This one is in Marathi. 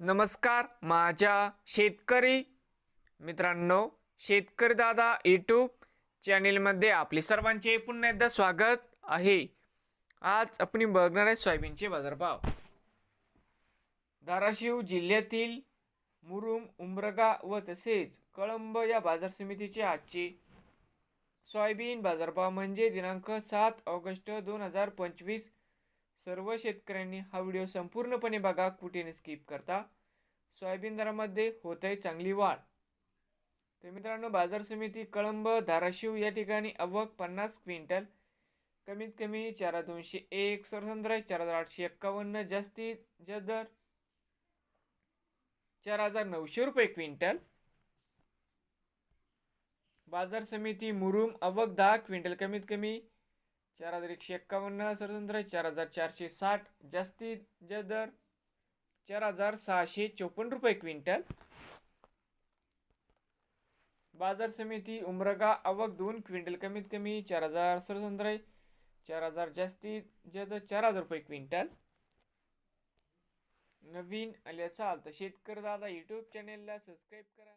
नमस्कार माझ्या शेतकरी मित्रांनो शेतकरी दादा यूट्यूब चॅनेलमध्ये आपले सर्वांचे पुन्हा एकदा स्वागत आहे. आज आपण बघणार आहे सोयाबीनचे बाजारभाव. धाराशिव जिल्ह्यातील मुरुम उमरगा व तसेच कळंब या बाजार समितीचे आजचे सोयाबीन बाजारभाव म्हणजे दिनांक सात ऑगस्ट दोन हजार पंचवीस सर्व शेतकऱ्यांनी हा व्हिडिओ संपूर्णपणे बघा कुठे स्किप करता. सोयाबीन दरामध्ये होत आहे चांगली वाढ. तर मित्रांनो बाजार समिती कळंब धाराशिव या ठिकाणी अवक पन्नास क्विंटल. कमीत कमी चार हजार दोनशे एक सरसंद्रा चार हजार आठशे एक्कावन्न जास्तीत जास्त दर चार हजार नऊशे रुपये क्विंटल. बाजार समिती मुरुम अवक दहा क्विंटल. कमीत कमी चार हजार एकशे एक्कावन्न सरसंद्र चार हजार चारशे साठ जास्तीत दर चार हजार सहाशे चोपन्न रुपये क्विंटल. बाजार समिती उमरगा आवक दोन क्विंटल कमीत कमी चार हजार सरसंद्र चार हजार जास्तीत जास्त चार हजार रुपये क्विंटल. नवीन आले असाल तर शेतकरी दादा यूट्यूब चॅनेलला सबस्क्राईब करा.